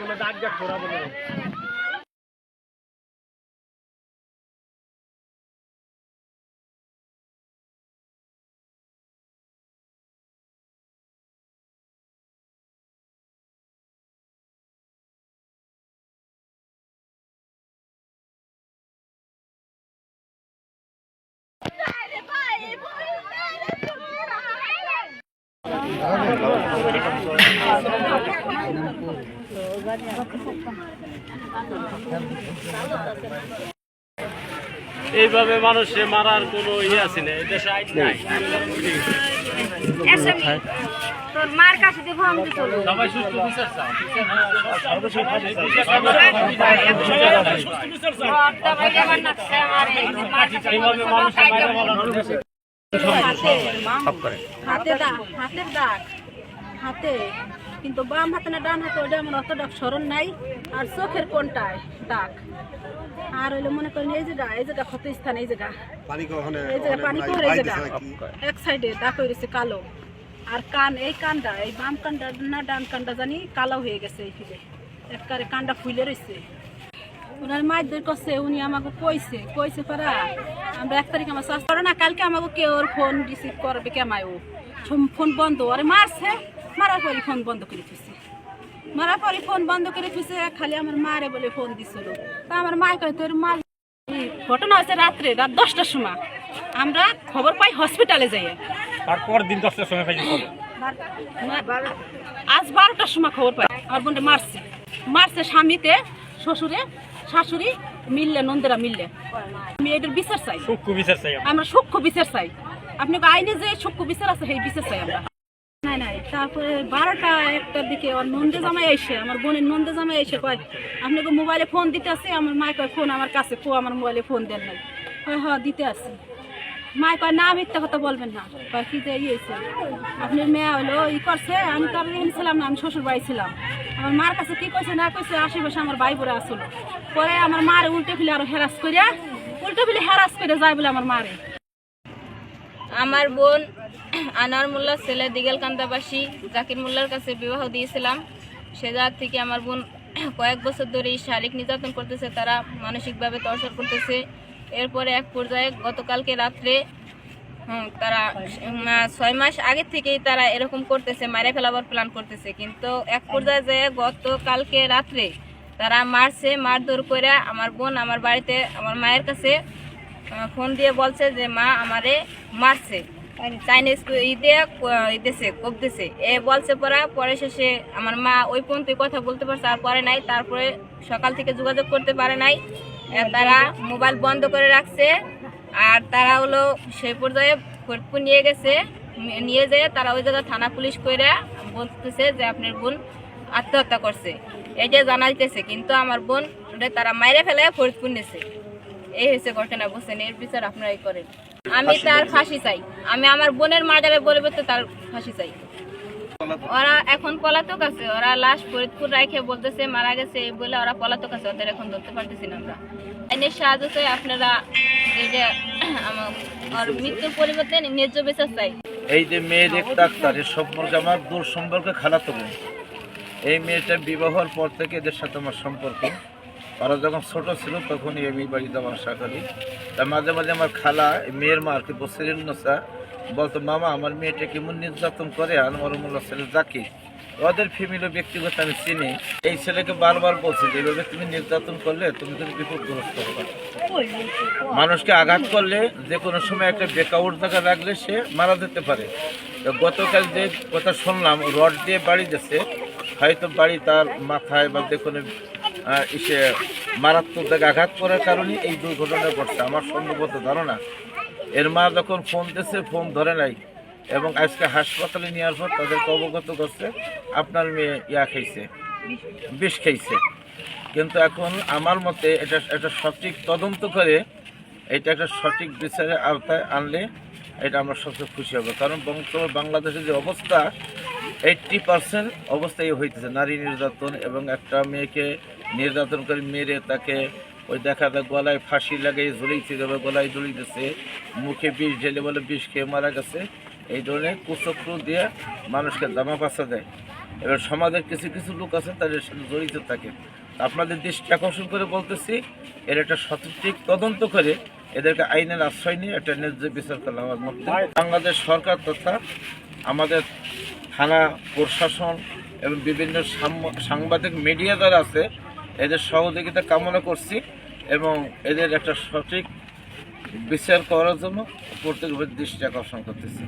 बोले दाग जा थोड़ा बोले এইভাবে মানুষে মারার কোনো ইয়ে আছে না এদেশে আইন নাই। এসএমই। তোর মার কাছে দেবো আমি তো সবাই সুস্থ বিচার চাও। এইভাবে মানুষের মাইরা বলানো হাতে হাতের দাগ। হাতে। কিন্তু বাম হাতে না ডান হাতে ওটা আমার অত ডাক স্মরণ নাই আর চোখের কোনটায়? দাগ আর হইল মনে করেন এই জায়গা এই জায়গা ক্ষত স্থান এই জায়গা এই জায়গা পানি করে এই জায়গা এক সাইডে দাগ হয়ে গেছে কালো। আর কান এই কানটা এই বাম কানটা না ডান কানটা জানি কালো হয়ে গেছে এই ফিলে একবারে কানটা ফুলে রয়েছে ওনার মায়ের কাছে উনি আমাকে কইছে কইছে পারা আমরা এক তারিখ আমার শ্বাস করে না কালকে আমাকে কেউ ওর ফোন রিসিভ করবে কেমায় ও? ফোন বন্ধ আরে মারছে? মারার পরে ফোন বন্ধ করে দিছে মারার পরে ফোন বন্ধ করে দিছে খালি আমার মারে বলে ফোন দিছিল। তা আমার মায় কয় তোর মা ঘটনা হয়েছে রাত্রে রাত দশটার সময়? আমরা খবর পাই হসপিটালে যাই তারপর দিন দশটার সময় পাইছি আজ বারোটার সময় খবর পাই আমার বোনটা মারছে। মারছে স্বামীতে শ্বশুরে শাশুড়ি মিললে নন্দেরা মিললে। আমি এটার বিচার চাই। সূক্ষ্ম বিচার চাই আমরা। সূক্ষ্ম বিচার চাই। আপনি আইনে যে সূক্ষ্ম বিচার আছে সেই বিচার চাই আমরা। তারপরে বারোটা একটার দিকে ওর নন্দে জামাই এসে আমার বোনের নন্দে জামাই এসে কয়, আপনাকে মোবাইলে ফোন দিতে আসে আমার মায় কয়, ফোন আমার কাছে ফো আমার মোবাইলে ফোন দেন নাই। কয় হ্যাঁ দিতে আসি মায় কয়, না, মিথ্যা কথা বলবেন না। কয়, কি যে ইয়েছে আপনার মেয়ে হলো ই করছে, আমি তো আর ছিলাম না, আমি শ্বশুর বাড়ি ছিলাম। আমার মার কাছে কি কইছে না কইছে, আশেপাশে আমার ভাই বোরা আসলো পরে আমার মারে উল্টে ফেলে আরও হেরাস করিয়া উল্টে ফেলে হেরাস করে যায় বলে আমার মারে। আমার বোন আনোয়ার মোল্লার ছেলে দিগেল কান্দাবাসী জাকির মোল্লার কাছে বিবাহ দিয়েছিলাম। সে জায়গা থেকে আমার বোন কয়েক বছর ধরে এই শারীরিক নির্যাতন করতেছে, তারা মানসিকভাবে টর্চার করতেছে। এরপরে এক পর্যায়ে গতকালকে রাত্রে তারা ছয় মাস আগের থেকেই তারা এরকম করতেছে মারে ফেলাবার প্ল্যান করতেছে। কিন্তু এক পর্যায়ে যে গতকালকে রাত্রে তারা মারছে, মারধর করে আমার বোন আমার বাড়িতে, আমার মায়ের কাছে ফোন দিয়ে বলছে যে, মা, আমারে মারছে। চাইনিজ ঈদে দিছে কোপ এ বলছে পরা পরে শেষে আমার মা ওই পর্যন্ত কথা বলতে পারছে, আর পরে নাই। তারপরে সকাল থেকে যোগাযোগ করতে পারে নাই। তারা মোবাইল বন্ধ করে রাখছে। আর তারা হলো সেই পর্যায়ে ফরিদপুর নিয়ে গেছে। নিয়ে যেয়ে তারা ওই জায়গায় থানা পুলিশ করে বলতেছে যে আপনার বোন আত্মহত্যা করছে। এটা জানাইতেছে, কিন্তু আমার বোন তারা মাইরে ফেলে ফরিদপুর নিয়েছে এই হয়েছে ঘটনা এর বিচার আপনারাই করেন। আমি তার ফাঁসি চাই। আমি আমার বোনের মাজারে বলবে তো তার ফাঁসি চাই। ওরা এখন পলাতক আছে ওরা লাশ ফরিদপুর রাখে বলতেছে মারা গেছে বলে ওরা পলাতক আছে ওদের এখন ধরতে পারতেছি না আমরা। আইনের সাহায্য চাই আপনারা আমার মৃত্যুর পরিবর্তে ন্যায্য বিচার চাই। এই যে মেয়ের এক ডাক্তার এর সম্পর্কে আমার দূর সম্পর্কে খালাতো বোন। এই মেয়েটা বিবাহর পর থেকে এদের সাথে আমার সম্পর্ক। ওরা যখন ছোট ছিল তখনই আমি বাড়িতে আমার আশা করি তা মাঝে মাঝে আমার খালা মেয়ের মা আর কি বসিরের নসা বলতো, মামা, আমার মেয়েটা কেমন নির্যাতন করে, আনোয়ার মোল্লা ছেলে জাকি ওদের ফ্যামিলি ব্যক্তিগত আমি চিনি। এই ছেলেকে বারবার বলছি যে, এভাবে তুমি নির্যাতন করলে তুমি কিন্তু বিপদগ্রস্ত হবে। মানুষকে আঘাত করলে যে কোনো সময় একটা বেকাউট জায়গা লাগলে সে মারা যেতে পারে। গতকাল যে কথা শুনলাম, রড দিয়ে বাড়ি দিয়েছে হয়তো বাড়ি তার মাথায় বা যে কোনো ইসে মারাত্মক জায়গায় আঘাত করার কারণে এই দুর্ঘটনা ঘটছে আমার সম্ভবত ধারণা, এর মা যখন ফোন দিয়েছে, ফোন ধরে নাই এবং আজকে হাসপাতালে নেওয়ার পর তাদেরকে অবগত করছে, আপনার মেয়ে ইয়া খাইছে, বিষ খাইছে। কিন্তু এখন আমার মতে এটা একটা সঠিক তদন্ত করে এটা একটা সঠিক বিচারের আওতায় আনলে এটা আমরা সবচেয়ে খুশি হব। কারণ বর্তমান বাংলাদেশের যে অবস্থা এইট্টি পার্সেন্ট অবস্থায় হইতেছে, নারী নির্যাতন এবং একটা মেয়েকে নির্যাতন করে মেরে তাকে ওই দেখা যায় গলায় ফাঁসি লাগিয়ে ঝুলিয়েছে যাবে গলায় ঝুলিয়েছে মুখে বিষ ঢেলে বলে বিষ খেয়ে মারা গেছে, এই ধরনের কুচক্র দিয়ে মানুষকে জামা পাশা দেয়। এবার সমাজের কিছু কিছু লোক আছে, তাদের সাথে জড়িত থাকে। আপনাদের দৃষ্টি আকর্ষণ করে বলতেছি, এর একটা সঠিক তদন্ত করে এদেরকে আইনের আশ্রয় নিয়ে একটা ন্যায্য বিচার করা হওয়ার মধ্যে বাংলাদেশ সরকার তথা আমাদের থানা প্রশাসন এবং বিভিন্ন সাংবাদিক মিডিয়া যারা আছে, এদের সহযোগিতা কামনা করছি এবং এদের একটা সঠিক বিচার করার জন্য প্রত্যেকভাবে দৃষ্টি আকর্ষণ করতেছি।